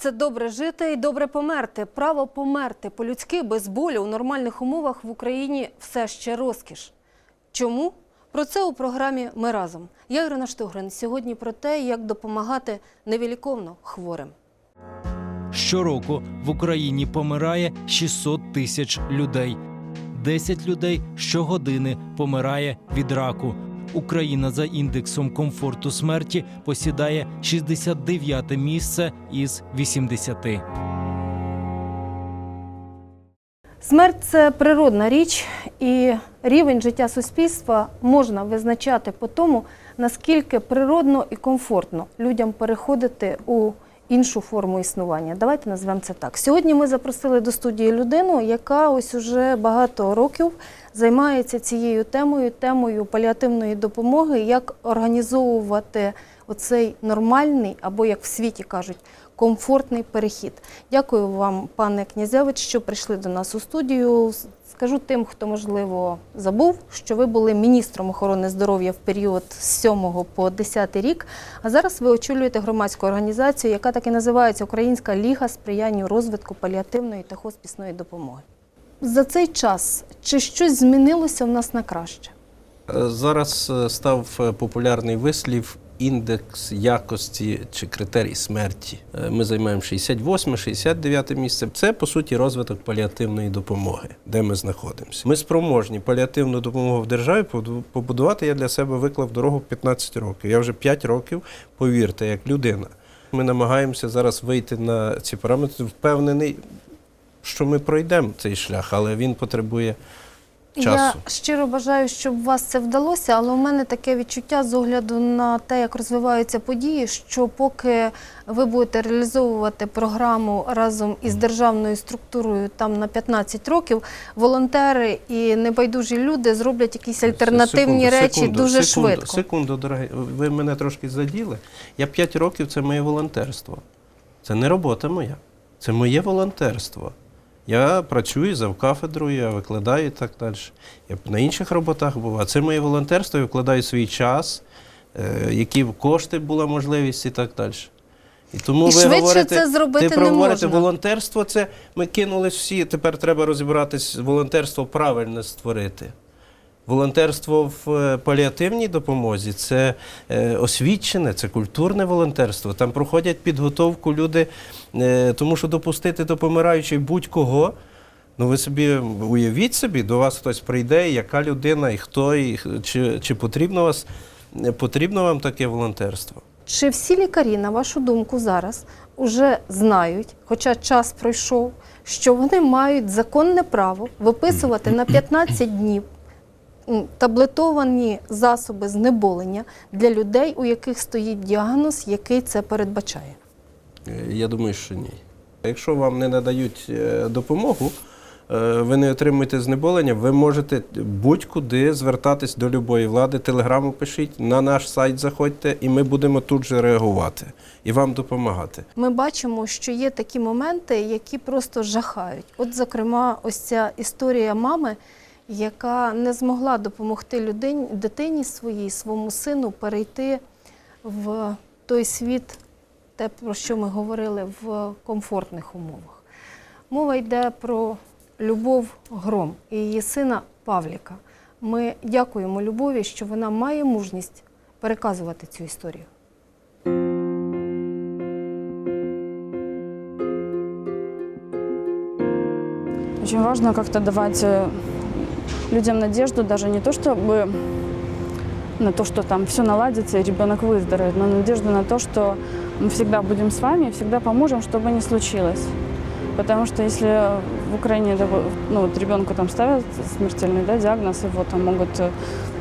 Це добре жити і добре померти. Право померти по-людськи без болю у нормальних умовах в Україні все ще розкіш. Чому? Про це у програмі Ми разом. Я Ірина Штугрин. Сьогодні про те, як допомагати невіліковно хворим. Щороку в Україні помирає 600 тисяч людей. 10 людей щогодини помирає від раку. Україна за індексом комфорту смерті посідає 69-те місце із 80. Смерть це природна річ, і рівень життя суспільства можна визначати по тому, наскільки природно і комфортно людям переходити у іншу форму існування. Давайте назвемо це так. Сьогодні ми запросили до студії людину, яка ось уже багато років займається цією темою, темою паліативної допомоги, як організовувати оцей нормальний, або як в світі кажуть, комфортний перехід. Дякую вам, пане Князевич, що прийшли до нас у студію. Скажу тим, хто можливо забув, що ви були міністром охорони здоров'я в період з 7 по 10 рік. А зараз ви очолюєте громадську організацію, яка так і називається Українська ліга сприянню розвитку паліативної та хоспісної допомоги. За цей час чи щось змінилося в нас на краще? Е, Зараз е, став е, популярний вислів індекс якості чи критерій смерті. Е, Ми займаємо 68-69 місце. Це по суті розвиток паліативної допомоги, де ми знаходимося. Ми спроможні паліативну допомогу в державі побудувати. Я для себе виклав дорогу 15 років. Я вже 5 років, повірте, як людина. Ми намагаємося зараз вийти на ці параметри. Впевнений, що ми пройдемо цей шлях, але він потребує часу. Я щиро бажаю, щоб у вас це вдалося, але у мене таке відчуття з огляду на те, як розвиваються події, що поки ви будете реалізовувати програму разом із державною структурою там на 15 років, волонтери і небайдужі люди зроблять якісь альтернативні Секунду, речі секунду, дуже секунду, швидко. Секунду, дорогі, ви мене трошки заділи. Я 5 років це моє волонтерство. Це не робота моя, це моє волонтерство. Я працюю за кафедрою, я викладаю і так далі. Я на інших роботах був. А це моє волонтерство, я вкладаю свій час, е, які кошти була можливість і так далі. І тому І ви говорите, це зробити ти не можна. волонтерство це ми кинулись всі. Тепер треба розібратись, волонтерство правильно створити. Волонтерство в е, паліативній допомозі це е, освічене, це культурне волонтерство. Там проходять підготовку люди, е, тому що допустити до помираючої будь-кого. Ну ви собі уявіть собі, до вас хтось прийде, яка людина, і хто, і чи, чи потрібно, вас, потрібно вам таке волонтерство? Чи всі лікарі, на вашу думку, зараз уже знають, хоча час пройшов, що вони мають законне право виписувати на 15 днів таблетовані засоби знеболення для людей, у яких стоїть діагноз, який це передбачає? Е, Я думаю, що ні. Якщо вам не надають е, допомогу, е, ви не отримуєте знеболення, ви можете будь-куди звертатись до любої влади, телеграму пишіть, на наш сайт заходьте, і ми будемо тут же реагувати і вам допомагати. Ми бачимо, що є такі моменти, які просто жахають. От, зокрема, ось ця історія мами, яка не змогла допомогти людині, дитині своїй, своєму сину перейти в той світ, те, про що ми говорили, в комфортних умовах. Мова йде про Любов Гром і її сина Павліка. Ми дякуємо Любові, що вона має мужність переказувати цю історію. Очень важно как-то давать э, людям надежду, даже не то чтобы на то, что там все наладится и ребенок выздоровеет, но надежду на то, что мы всегда будем с вами и всегда поможем, что бы ни случилось. Потому что если в Украине дово- ну, вот ребенку там ставят смертельный да, диагноз, его там могут э,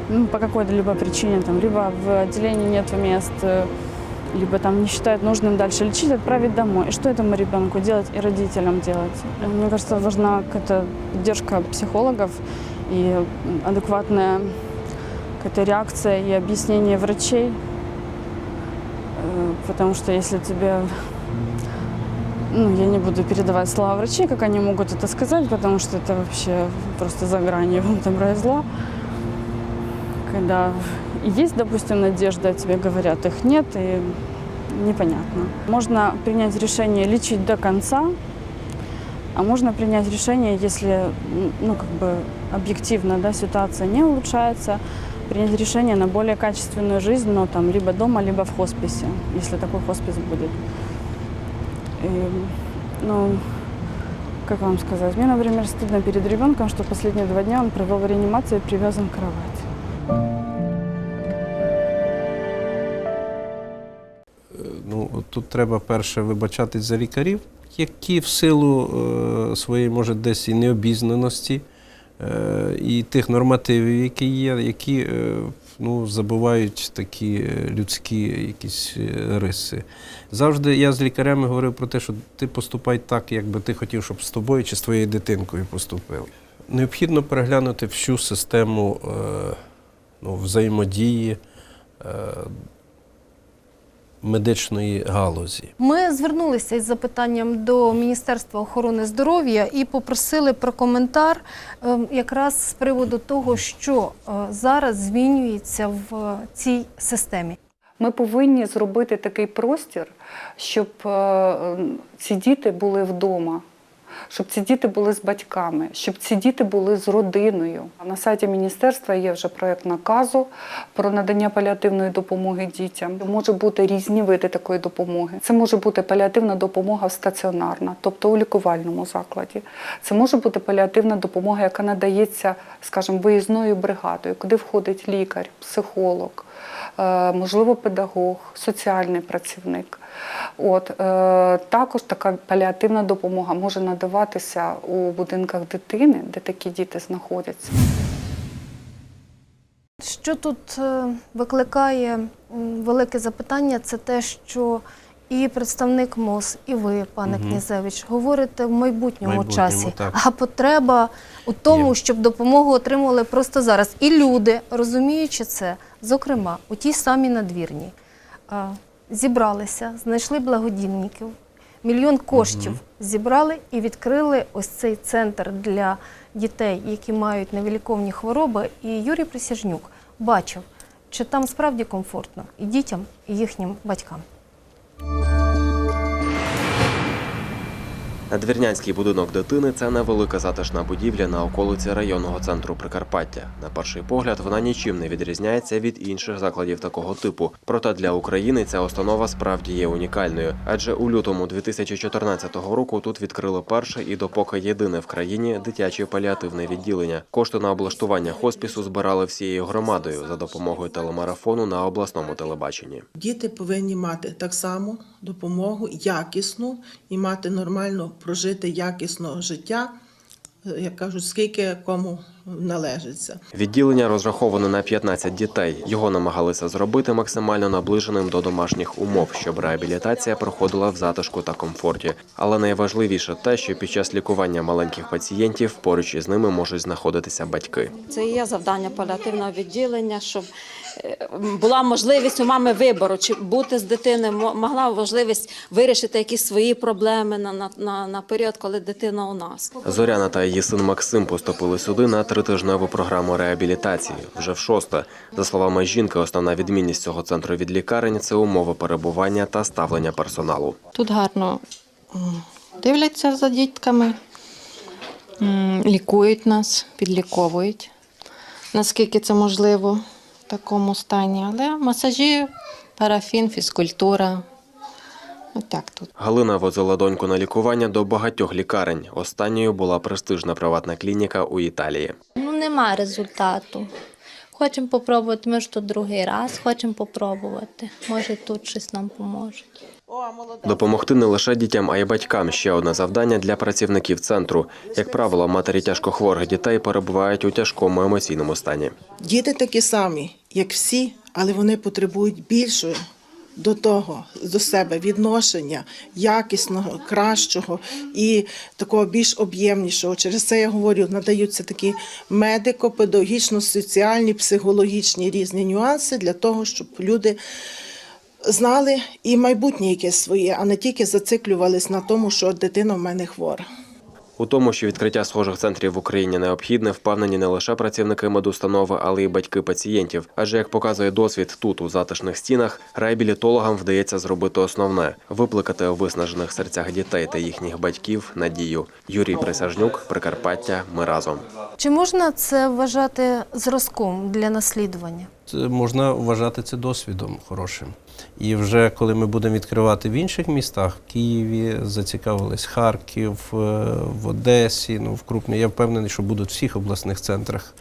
ну, по какой-то либо причине, там, либо в отделении нет мест, э, либо там не считают нужным дальше лечить, отправить домой. И что этому ребенку делать и родителям делать? Мне кажется, важна какая-то поддержка психологов и адекватная какая-то реакция и объяснение врачей. Э, Потому что если тебе ну, я не буду передавать слова врачей, как они могут это сказать, потому что это вообще просто за гранью добра и зла. Когда и есть, допустим, надежда, а тебе говорят, их нет, и непонятно. Можно принять решение лечить до конца, а можно принять решение, если ну, как бы объективно да, ситуация не улучшается, принять решение на более качественную жизнь, но там либо дома, либо в хосписе, если такой хоспис будет. И, ну, как вам сказать, мне, например, стыдно перед ребенком, что последние два дня он провел в реанимации привязан к кровати. Тут треба перше вибачатись за лікарів, які в силу е, своєї, може, десь і необізнаності е, і тих нормативів, які є, які е, ну, забувають такі людські якісь риси. Завжди я з лікарями говорив про те, що ти поступай так, як би ти хотів, щоб з тобою чи з твоєю дитинкою поступили. Необхідно переглянути всю систему ну, взаємодії. Медичної галузі. Ми звернулися із запитанням до Міністерства охорони здоров'я і попросили про коментар ем, якраз з приводу того, що е, зараз змінюється в цій системі. Ми повинні зробити такий простір, щоб е, ці діти були вдома, щоб ці діти були з батьками, щоб ці діти були з родиною. На сайті міністерства є вже проєкт наказу про надання паліативної допомоги дітям. Може бути різні види такої допомоги. Це може бути паліативна допомога стаціонарна, тобто у лікувальному закладі. Це може бути паліативна допомога, яка надається, скажімо, виїзною бригадою, куди входить лікар, психолог можливо, педагог, соціальний працівник. От, е, також така паліативна допомога може надаватися у будинках дитини, де такі діти знаходяться. Що тут е, викликає велике запитання, це те, що і представник МОЗ, і ви, пане Мгм. Князевич, говорите в майбутньому, Майбутньому, часі. так. А потреба у тому, Є. щоб допомогу отримували просто зараз. І люди, розуміючи це, зокрема, у тій самій надвірні зібралися, знайшли благодійників, мільйон коштів зібрали і відкрили ось цей центр для дітей, які мають невиліковні хвороби. І Юрій Присяжнюк бачив, чи там справді комфортно і дітям, і їхнім батькам. Надвірнянський будинок дитини це невелика затишна будівля на околиці районного центру Прикарпаття. На перший погляд вона нічим не відрізняється від інших закладів такого типу. Проте для України ця установа справді є унікальною. Адже у лютому 2014 року тут відкрили перше і допоки єдине в країні дитяче паліативне відділення. Кошти на облаштування хоспісу збирали всією громадою за допомогою телемарафону на обласному телебаченні. Діти повинні мати так само допомогу якісну і мати нормально прожити якісно життя, як кажуть, скільки кому належиться. Відділення розраховане на 15 дітей. Його намагалися зробити максимально наближеним до домашніх умов, щоб реабілітація проходила в затишку та комфорті. Але найважливіше те, що під час лікування маленьких пацієнтів поруч із ними можуть знаходитися батьки. Це і є завдання паліативного відділення, щоб була можливість у мами вибору, чи бути з дитиною, могла можливість вирішити якісь свої проблеми на, на, на, на період, коли дитина у нас. Зоряна та її син Максим поступили сюди на тритижневу програму реабілітації. Вже в шосте. За словами жінки, основна відмінність цього центру від лікарень це умови перебування та ставлення персоналу. Тут гарно дивляться за дітками, лікують нас, підліковують, наскільки це можливо такому стані. Але масажі, парафін, фізкультура. Так тут. Галина возила доньку на лікування до багатьох лікарень. Останньою була престижна приватна клініка у Італії. Ну, нема результату. Хочемо попробувати, ми ж тут другий раз, хочемо попробувати. Може, тут щось нам поможе. Допомогти не лише дітям, а й батькам ще одне завдання для працівників центру. Як правило, матері тяжкохворих дітей перебувають у тяжкому емоційному стані. Діти такі самі, як всі, але вони потребують більшого до того, до себе відношення якісного, кращого і такого більш об'ємнішого. Через це я говорю, надаються такі медико-педагогічно-соціальні, психологічні різні нюанси для того, щоб люди знали і майбутнє якесь своє, а не тільки зациклювались на тому, що дитина в мене хвора. У тому, що відкриття схожих центрів в Україні необхідне, впевнені не лише працівники медустанови, але й батьки пацієнтів. Адже як показує досвід тут, у затишних стінах, реабілітологам вдається зробити основне викликати у виснажених серцях дітей та їхніх батьків надію. Юрій Присяжнюк, Прикарпаття. Ми разом. Чи можна це вважати зразком для наслідування? Це можна вважати це досвідом хорошим. І вже коли ми будемо відкривати в інших містах, в Києві, зацікавились Харків, е, в Одесі, ну в крупні, я впевнений, що будуть в всіх обласних центрах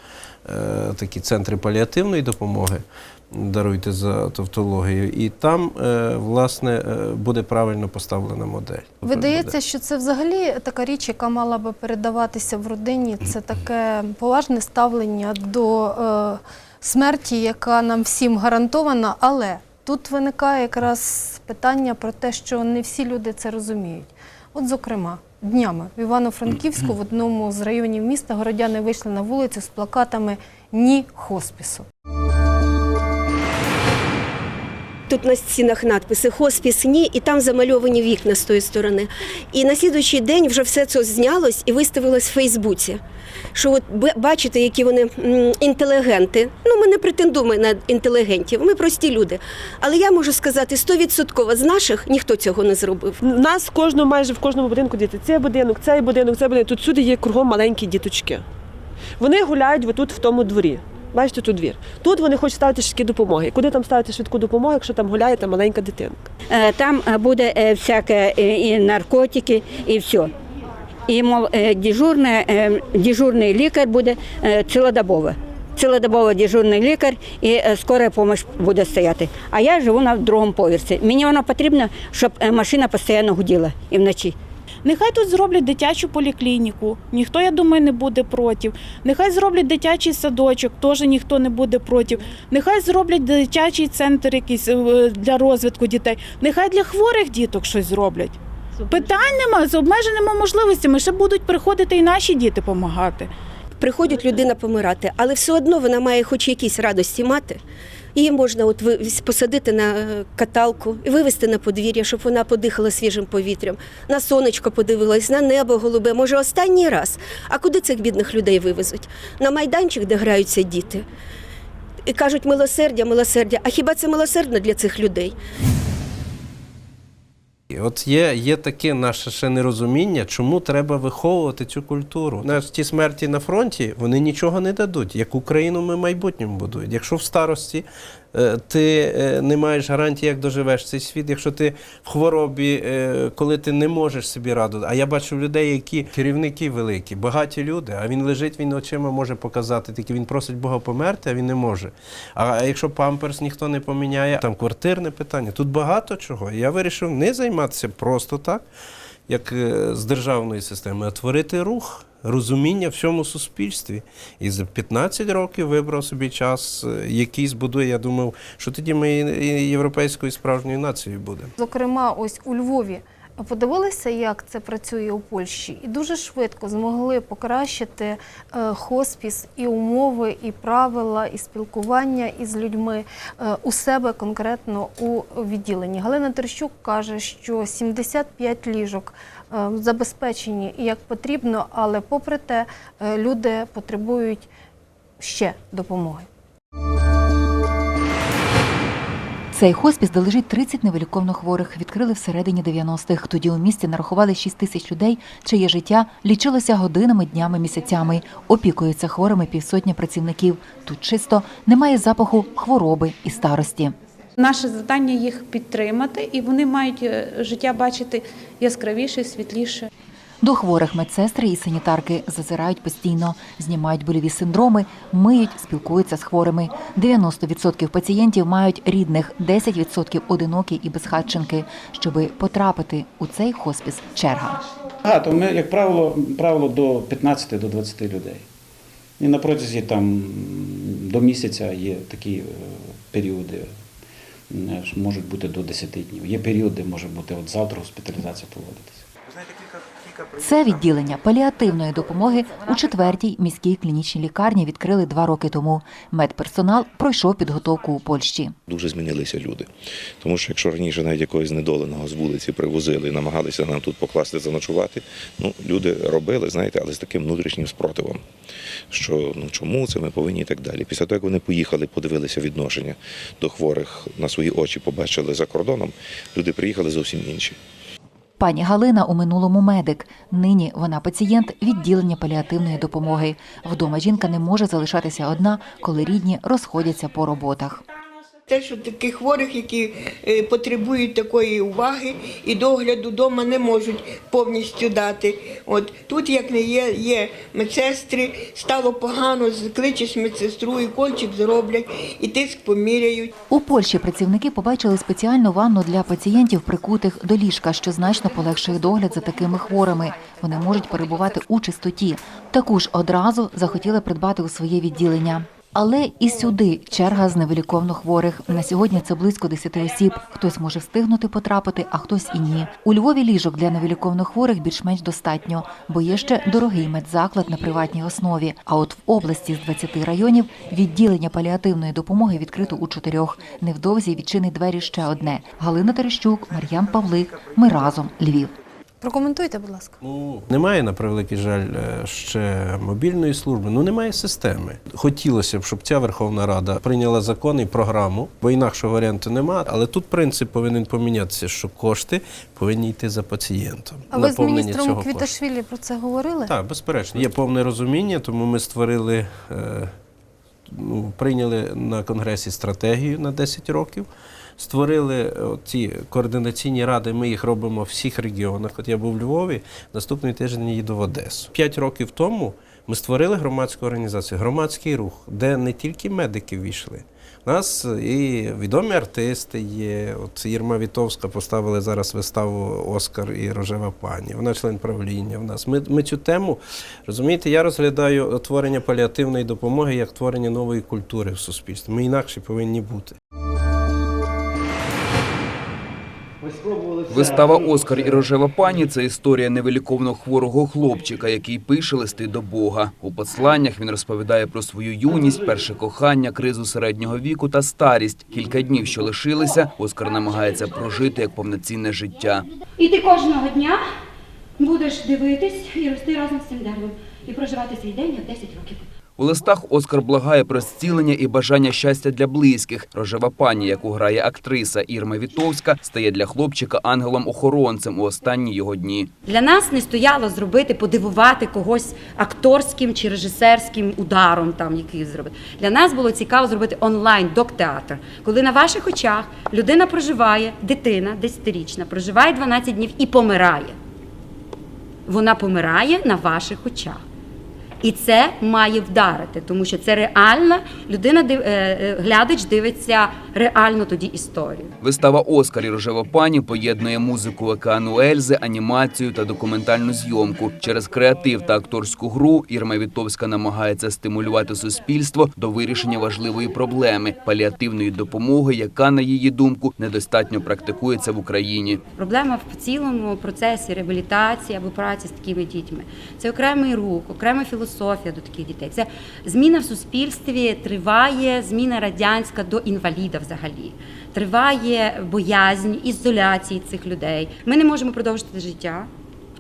е, такі центри паліативної допомоги. Даруйте за тавтологію, і там е, власне е, буде правильно поставлена модель. Видається, що це взагалі така річ, яка мала би передаватися в родині. Це таке поважне ставлення до е, смерті, яка нам всім гарантована. Але тут виникає якраз питання про те, що не всі люди це розуміють. От, зокрема, днями в Івано-Франківську в одному з районів міста городяни вийшли на вулицю з плакатами Ні хоспісу. Тут на стінах надписи Хоспіс ні, і там замальовані вікна з тої сторони. І на слідуючий день вже все це знялось і виставилось в Фейсбуці. Що от бачите, які вони інтелігенти. Ну, ми не претендуємо на інтелігентів, ми прості люди. Але я можу сказати, стовідсотково з наших ніхто цього не зробив. Нас в кожному, майже в кожному будинку діти. Цей будинок, цей будинок, цей будинок. Тут всюди є кругом маленькі діточки. Вони гуляють отут в тому дворі. Бачите, тут двір. Тут вони хочуть ставити швидкі допомоги. Куди там ставити швидку допомогу, якщо там гуляє та маленька дитинка? Е, Там е, буде е, всяке і наркотики, і все. І мов дежурне, е, дежурний лікар буде цілодобово. Цілодобово дежурний лікар і скора допомога буде стояти. А я живу на другому поверсі. Мені воно потрібно, щоб машина постійно гуділа і вночі. Нехай тут зроблять дитячу поліклініку. Ніхто, я думаю, не буде проти. Нехай зроблять дитячий садочок, теж ніхто не буде проти. Нехай зроблять дитячий центр якийсь е, для розвитку дітей. Нехай для хворих діток щось зроблять. Питань нема з обмеженими можливостями. Ще будуть приходити і наші діти допомагати. Приходить людина помирати, але все одно вона має хоч якісь радості мати. Її можна от посадити на е, каталку і вивезти на подвір'я, щоб вона подихала свіжим повітрям, на сонечко подивилась, на небо голубе. Може, останній раз. А куди цих бідних людей вивезуть? На майданчик, де граються діти. І кажуть, милосердя, милосердя. А хіба це милосердно для цих людей? І От є, є таке наше ще нерозуміння, чому треба виховувати цю культуру. Нас ті смерті на фронті вони нічого не дадуть. Яку країну ми майбутньому будують. Якщо в старості ти е, не маєш гарантії, як доживеш цей світ, якщо ти в хворобі, е, коли ти не можеш собі раду. А я бачу людей, які керівники великі, багаті люди, а він лежить, він очима може показати, тільки він просить Бога померти, а він не може. А якщо памперс ніхто не поміняє, там квартирне питання, тут багато чого. Я вирішив не займатися просто так, як е, з державної системи, а творити рух. Розуміння в всьому суспільстві. І за 15 років вибрав собі час, е, який збудує. Я думав, що тоді ми європейською справжньою нацією будемо. Зокрема, ось у Львові подивилися, як це працює у Польщі, і дуже швидко змогли покращити е, хоспіс і умови, і правила, і спілкування із людьми е, у себе конкретно у відділенні. Галина Терщук каже, що 75 ліжок е, забезпечені як потрібно, але попри те люди потребують ще допомоги. Цей хоспіс, де лежить 30 невиліковно хворих, відкрили всередині 90-х. Тоді у місті нарахували 6 тисяч людей, чиє життя лічилося годинами, днями, місяцями. Опікуються хворими півсотня працівників. Тут чисто немає запаху хвороби і старості. Наше завдання їх підтримати, і вони мають е, життя бачити яскравіше, світліше. До хворих медсестри і санітарки зазирають постійно, знімають больові синдроми, миють, спілкуються з хворими. 90% пацієнтів мають рідних, 10% одинокі і безхатченки. Щоби потрапити у цей хоспіс черга. Багато. Ми, як правило, правило до 15 до 20 людей. І на протязі там до місяця є такі е, періоди, е, можуть бути до 10 днів. Є періоди, може бути от завтра госпіталізація проводитися. Ви знаєте, кілька, кілька Це відділення паліативної допомоги у четвертій міській клінічній лікарні відкрили два роки тому. Медперсонал пройшов підготовку у Польщі. Дуже змінилися люди. Тому що якщо раніше навіть якогось знедоленого з вулиці привозили і намагалися нам тут покласти заночувати, ну люди робили, знаєте, але з таким внутрішнім спротивом. Що ну чому це ми повинні і так далі. Після того, як вони поїхали, подивилися відношення до хворих на свої очі, побачили за кордоном, люди приїхали зовсім інші. Пані Галина у минулому медик. Нині вона пацієнт відділення паліативної допомоги. Вдома жінка не може залишатися одна, коли рідні розходяться по роботах. Те, що таких хворих, які е, потребують такої уваги і догляду вдома не можуть повністю дати. От тут, як не є, є медсестри, стало погано, кличеш медсестру, і кольчик зроблять, і тиск поміряють. У Польщі працівники побачили спеціальну ванну для пацієнтів, прикутих до ліжка, що значно полегшує догляд за такими хворими. Вони можуть перебувати у чистоті. Таку ж одразу захотіли придбати у своє відділення. Але і сюди черга з невиліковно хворих. На сьогодні це близько 10 осіб. Хтось може встигнути потрапити, а хтось і ні. У Львові ліжок для невиліковно хворих більш-менш достатньо, бо є ще дорогий медзаклад на приватній основі. А от в області з 20 районів відділення паліативної допомоги відкрито у чотирьох. Невдовзі відчинить двері ще одне. Галина Терещук, Мар'ян Павлик. Ми разом Львів. Прокоментуйте, будь ласка. Ну, немає, на превеликий жаль, е, ще мобільної служби. Ну немає системи. Хотілося б, щоб ця Верховна Рада прийняла закон і програму, бо інакшого варіанту немає. Але тут принцип повинен помінятися, що кошти повинні йти за пацієнтом. А ви з міністром кошту. Квіташвілі про це говорили? Так, безперечно, є повне розуміння, тому ми створили, е, ну, прийняли на конгресі стратегію на 10 років. Створили ці координаційні ради, ми їх робимо в всіх регіонах. От я був у Львові, наступний тиждень їду в Одесу. П'ять років тому ми створили громадську організацію, громадський рух, де не тільки медики війшли. У нас і відомі артисти є. От Єрма Вітовська поставили зараз виставу Оскар і Рожева пані. Вона член правління в нас. Ми, ми цю тему розумієте, я розглядаю творення паліативної допомоги як творення нової культури в суспільстві. Ми інакше повинні бути. Вистава Оскар і рожева пані це історія невиліковно хворого хлопчика, який пише листи до Бога. У посланнях він розповідає про свою юність, перше кохання, кризу середнього віку та старість. Кілька днів, що лишилися, Оскар намагається прожити як повноцінне життя. І ти кожного дня будеш дивитись і рости разом з цим деревом і проживати свій день як 10 років. У листах Оскар благає про зцілення і бажання щастя для близьких. Рожева пані, яку грає актриса Ірма Вітовська, стає для хлопчика ангелом-охоронцем у останні його дні. Для нас не стояло зробити, подивувати когось акторським чи режисерським ударом, там який зробити. Для нас було цікаво зробити онлайн док-театр, коли на ваших очах людина проживає, дитина 10-річна, проживає 12 днів і помирає. Вона помирає на ваших очах. І це має вдарити, тому що це реально людина е, е, глядач дивиться реально тоді історію. Вистава Оскар і рожева пані поєднує музику океану Ельзи, анімацію та документальну зйомку. Через креатив та акторську гру Ірма Вітовська намагається стимулювати суспільство до вирішення важливої проблеми паліативної допомоги, яка, на її думку, недостатньо практикується в Україні. Проблема в цілому процесі реабілітації або праці з такими дітьми. Це окремий рух, окрема філософія до таких дітей. Це зміна в суспільстві триває, зміна радянська до інваліда взагалі. Триває боязнь, ізоляції цих людей. Ми не можемо продовжити життя,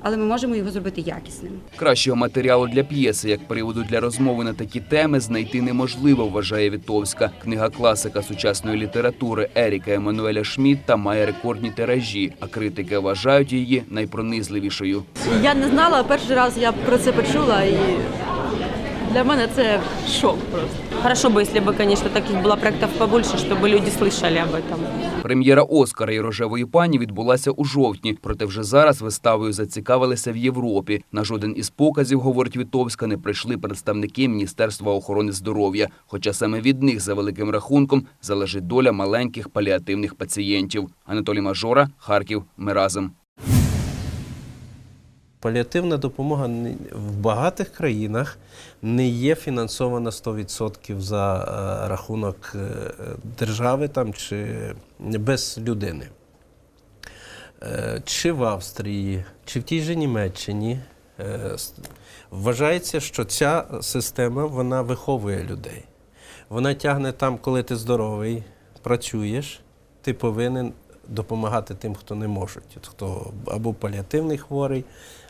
але ми можемо його зробити якісним. Кращого матеріалу для п'єси, як приводу для розмови на такі теми, знайти неможливо, вважає Вітовська. Книга класика сучасної літератури Еріка Еммануеля Шмідта має рекордні тиражі, а критики вважають її найпронизливішою. Я не знала, перший раз я про це почула, і для мене це шок просто. Хорошо бы, если бы, конечно, таких было проектов побольше, чтобы люди слышали об этом. Прем'єра Оскара і рожевої пані відбулася у жовтні, проте вже зараз виставою зацікавилися в Європі. На жоден із показів, говорить Вітовська, не прийшли представники Міністерства охорони здоров'я. Хоча саме від них, за великим рахунком, залежить доля маленьких паліативних пацієнтів. Анатолій Мажора, Харків. Ми разом. Паліативна допомога в багатих країнах не є фінансована 100% за е, рахунок е, держави там, чи без людини. е, чи в Австрії, чи в тій же Німеччині, вважається, що ця система вона виховує людей. Вона тягне там, коли ти здоровий, працюєш, ти повинен допомагати тим, хто не. От Хто або паліативний хворий,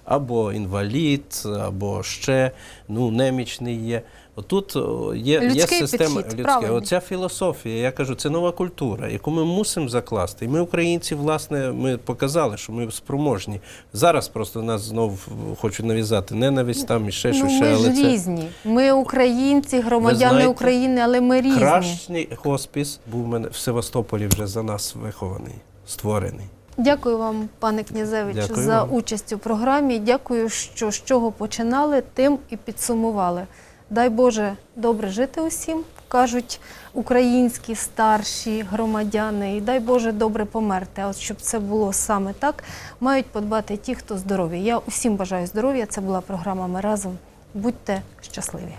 або інвалід, або ще ну, немічний є. Отут о, є, є система підхід, людська. Оця філософія, я кажу, це нова культура, яку ми мусимо закласти. І ми, українці, власне, ми показали, що ми спроможні. Зараз просто нас знов хочуть нав'язати ненависть там і ще ну, що, ще, ми але ж це різні. Ми українці, громадяни знаєте, України, але ми різні. кращий хоспіс був у мене в Севастополі вже за нас вихований, створений. Дякую вам, пане Князевич, Дякую за вам. участь у програмі. Дякую, що з чого починали, тим і підсумували. Дай Боже добре жити усім, кажуть українські старші громадяни, і дай Боже добре померти. А от щоб це було саме так, мають подбати ті, хто здорові. Я усім бажаю здоров'я. Це була програма Ми разом. Будьте щасливі.